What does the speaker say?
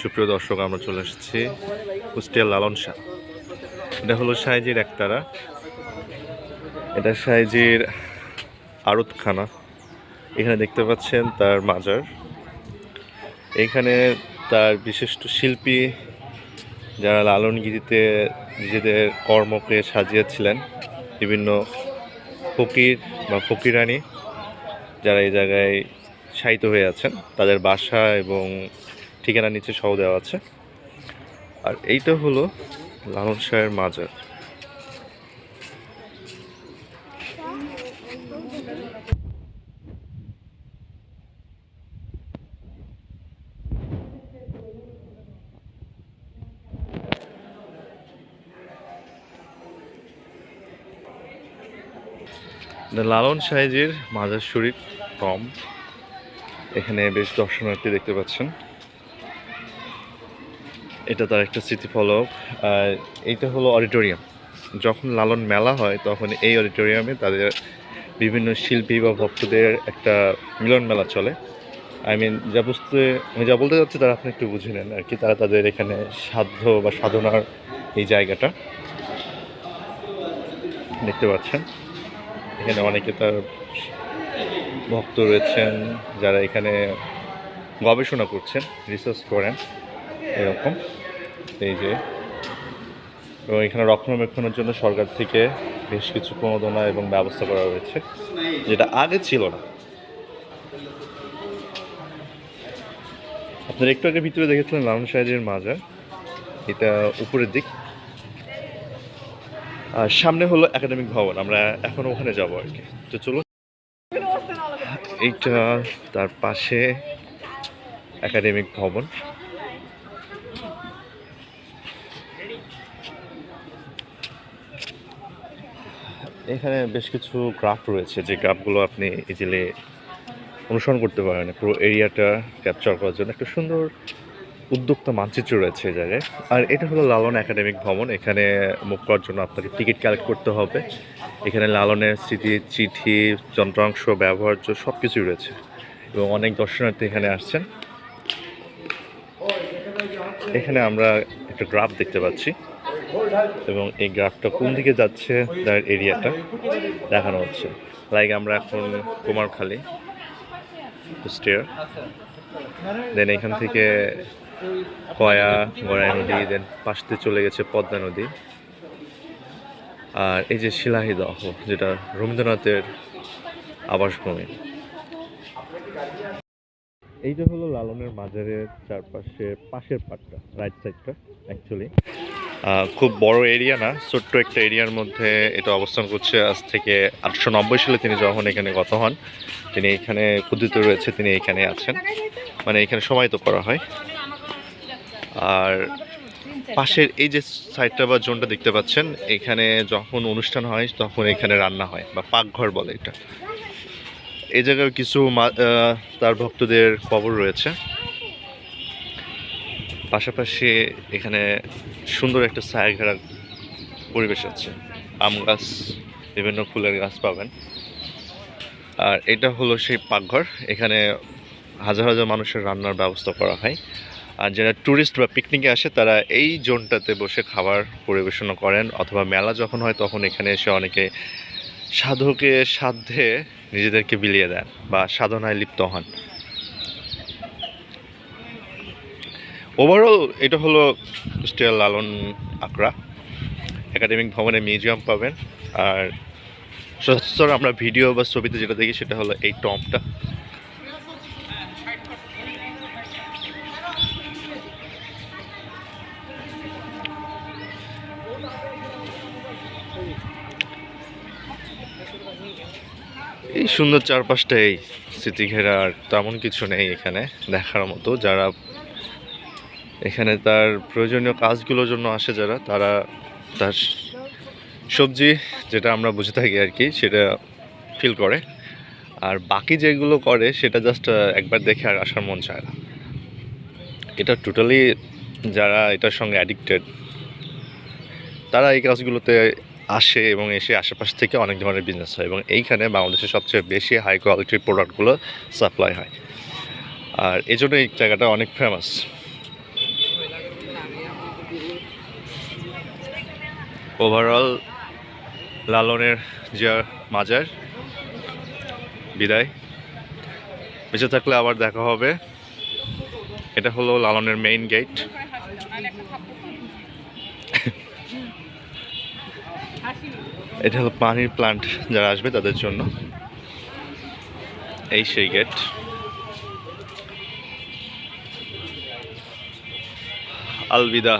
সুপ্রিয় দর্শক, আমরা চলে এসেছি কুষ্টিয়া লালন শাহ এটা হলো সাইজির একতারা। এটা সাইজির আড়তখানা এখানে দেখতে পাচ্ছেন তার মাজার। এখানে তার বিশিষ্ট শিল্পী যারা লালনগিরিতে নিজেদের কর্মকে সাজিয়েছিলেন, বিভিন্ন ফকির বা ফকিরানি যারা এই জায়গায় শায়িত হয়ে আছেন, তাদের বাসা এবং ঠিকানা নিচে সহ দেওয়া আছে। আর এইটা হলো লালন শাহের মাজার। লালন সাহেজের মাজার শরীফ কম এখানে বেশ দর্শনার্থী দেখতে পাচ্ছেন। এটা তার একটা স্মৃতিফলক আর এইটা হলো অডিটোরিয়াম। যখন লালন মেলা হয়, তখন এই অডিটোরিয়ামে তাদের বিভিন্ন শিল্পী বা ভক্তদের একটা মিলন মেলা চলে। আই মিন যা বুঝতে, আমি যা বলতে চাচ্ছি, তারা আপনি একটু বুঝে নেন আর কি। তারা তাদের এখানে সাধ্য বা সাধনার এই জায়গাটা দেখতে পাচ্ছেন। এখানে অনেকে তার ভক্ত রয়েছেন, যারা এখানে গবেষণা করছেন রিসার্চ করেন, এরকম। এই যে। এবং এখানে রক্ষণাবেক্ষণের জন্য সরকার থেকে বেশ কিছু প্রণোদনা এবং ব্যবস্থা করা হয়েছে, যেটা আগে ছিল না। আপনার একটু আগে ভিতরে দেখেছিলেন লালন সাহেবের মাজার, এটা উপরের দিক। আর সামনে হলো একাডেমিক ভবন, আমরা এখন ওখানে যাব আর কি। তো চলো এইটা তার পাশে একাডেমিক ভবন। এখানে বেশ কিছু গ্রাফ রয়েছে যে গ্রাফগুলো আপনি ইজিলি অনুসরণ করতে পারেন, পুরো এরিয়াটা ক্যাপচার করার জন্য। একটা সুন্দর উদ্যোক্তা মানচিত্র রয়েছে এই জায়গায়। আর এটা হলো লালন একাডেমিক ভবন। এখানে মুখ করার জন্য আপনাকে টিকিট কালেক্ট করতে হবে। এখানে লালনের স্মৃতি, চিঠি, যন্ত্রাংশ, ব্যবহার্য সব কিছুই রয়েছে। এবং অনেক দর্শনার্থী এখানে আসছেন। এখানে আমরা একটা গ্রাফ দেখতে পাচ্ছি। এবং এই গ্রাফটা কোন দিকে যাচ্ছে তার এরিয়াটা দেখানো হচ্ছে। লাইক আমরা এখন কুমারখালী কুষ্টিয়া দেন এখান থেকে কয়া, গড়াই নদী দেন পাশতে চলে গেছে পদ্মা নদী। আর এই যে শিলাহিদহ যেটা রবীন্দ্রনাথের আবাসভূমি। এইটা হলো লালনের মাজারের চারপাশে পাশের পাটটা রাইট সাইডটা অ্যাকচুয়ালি খুব বড় এরিয়া না, ছোট্ট একটা এরিয়ার মধ্যে এটা অবস্থান করছে। আজ থেকে আটশো নব্বই সালে তিনি যখন এখানে গত হন, তিনি এখানে ক্ষুদিত রয়েছে, তিনি এখানে আছেন। মানে এখানে সমাহিত করা হয়। আর পাশের এই যে সাইডটা বা জোনটা দেখতে পাচ্ছেন, এখানে যখন অনুষ্ঠান হয়, তখন এখানে রান্না হয়, বা পাকঘর বলে এটা। এই জায়গায় কিছু তার ভক্তদের কবর রয়েছে। পাশাপাশি এখানে সুন্দর একটা ছায়া ঘেরা পরিবেশ আছে। আম গাছ, বিভিন্ন ফুলের গাছ পাবেন। আর এটা হলো সেই পাকঘর। এখানে হাজার হাজার মানুষের রান্নার ব্যবস্থা করা হয়। আর যারা ট্যুরিস্ট বা পিকনিকে আসে, তারা এই জোনটাতে বসে খাবার পরিবেশনা করেন। অথবা মেলা যখন হয়, তখন এখানে এসে অনেকে সাধুকে, সাধ্যে নিজেদেরকে বিলিয়ে দেন বা সাধনায় লিপ্ত হন। ওভারঅল এটা হলো কুষ্টিয়া লালন আকরা একাডেমিক ভবনে মিউজিয়াম পাবেন। আর সচরাচর আমরা ভিডিও বা ছবিতে যেটা দেখি সেটা হলো এই টপটা। এই সুন্দর চারপাশটা এই স্মৃতি ঘেরা আর তেমন কিছু নেই এখানে দেখার মতো। যারা এখানে তার প্রয়োজনীয় কাজগুলোর জন্য আসে যারা, তারা তার সবজি যেটা আমরা বুঝে থাকি আর কি, সেটা ফিল করে। আর বাকি যেগুলো করে, সেটা জাস্ট একবার দেখে আর আসার মন চায় না। এটা টোটালি যারা এটার সঙ্গে অ্যাডিক্টেড তারা এই কাজগুলোতে আসে এবং এসে আশেপাশ থেকে অনেক ধরনের বিজনেস হয় এবং এইখানে বাংলাদেশের সবচেয়ে বেশি হাই কোয়ালিটির প্রোডাক্টগুলো সাপ্লাই হয়। আর এই জন্য এই জায়গাটা অনেক ফেমাস ওভারঅল লালনের যে মাজার, বিদায়। বেঁচে থাকলে আবার দেখা হবে। এটা হলো লালনের মেইন গেট এটা হলো পানির প্লান্ট যারা আসবে তাদের জন্য। এই সেই গেট আলবিদা।